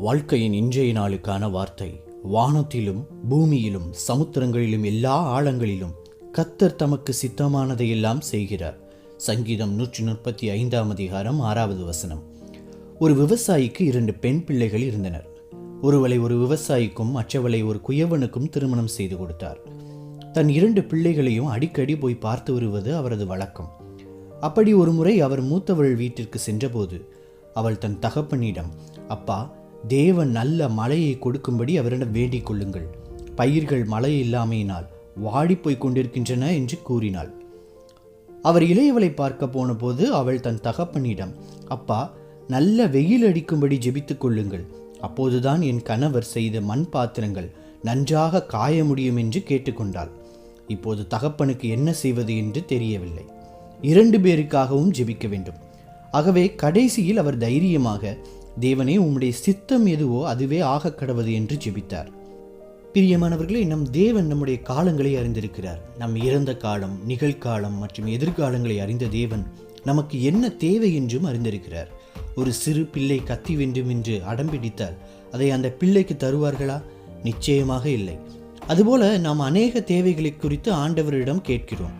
வாழ்க்கையின் இன்றைய நாளுக்கான வார்த்தை. வானத்திலும் பூமியிலும் சமுத்திரங்களிலும் எல்லா ஆழங்களிலும் கத்தர் தமக்கு சித்தமானதையெல்லாம் செய்கிறார். சங்கீதம் நூற்றி முப்பத்தி ஐந்தாம் அதிகாரம் ஆறாவது வசனம். ஒரு விவசாயிக்கு இரண்டு பெண் பிள்ளைகள் இருந்தனர். ஒருவளை ஒரு விவசாயிக்கும் மற்றவளை ஒரு குயவனுக்கும் திருமணம் செய்து கொடுத்தார். தன் இரண்டு பிள்ளைகளையும் அடிக்கடி போய் பார்த்து வருவது அவரது வழக்கம். அப்படி ஒரு முறை அவர் மூத்தவள் வீட்டிற்கு சென்றபோது அவள் தன் தகப்பனிடம் அப்பா தேவன் நல்ல மழையை கொடுக்கும்படி அவரிடம் வேண்டிக் கொள்ளுங்கள். பயிர்கள் மழை இல்லாமையினால் வாடிப்போய் கொண்டிருக்கின்றன என்று கூறினாள். அவர் இளையவளை பார்க்க போனபோது அவள் தன் தகப்பனிடம் அப்பா நல்ல வெயில் அடிக்கும்படி ஜெபித்துக் கொள்ளுங்கள். அப்போதுதான் என் கணவர் செய்த மண் பாத்திரங்கள் நன்றாக காய முடியும் என்று கேட்டுக்கொண்டாள் இப்போது தகப்பனுக்கு என்ன செய்வது என்று தெரியவில்லை. இரண்டு பேருக்காகவும் ஜெபிக்க வேண்டும். ஆகவே கடைசியில் அவர் தைரியமாக தேவனே உம்முடைய சித்தம் எதுவோ அதுவே ஆக கடவது என்று ஜெபித்தார். பிரியமானவர்களே நம் தேவன் நம்முடைய காலங்களை அறிந்திருக்கிறார். நம் இறந்த காலம் நிகழ்காலம் மற்றும் எதிர்காலங்களை அறிந்த தேவன் நமக்கு என்ன தேவை என்றும் அறிந்திருக்கிறார். ஒரு சிறு பிள்ளை கத்தி வேண்டும் என்று அடம்பிடித்தால் அதை அந்த பிள்ளைக்கு தருவார்களா? நிச்சயமாக இல்லை. அதுபோல நாம் அநேக தேவைகளை குறித்து ஆண்டவரிடம் கேட்கிறோம்.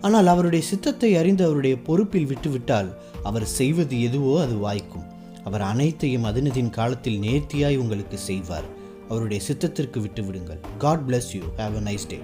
ஆனால் அவருடைய சித்தத்தை அறிந்து அவருடைய பொறுப்பில் விட்டுவிட்டால் அவர் செய்வது எதுவோ அது வாய்க்கும். அவர் அனைத்தையும் அதனதின் காலத்தில் நேர்த்தியாய் உங்களுக்கு செய்வார். அவருடைய சித்தத்திற்கு விட்டு விடுங்கள் God bless you have a nice day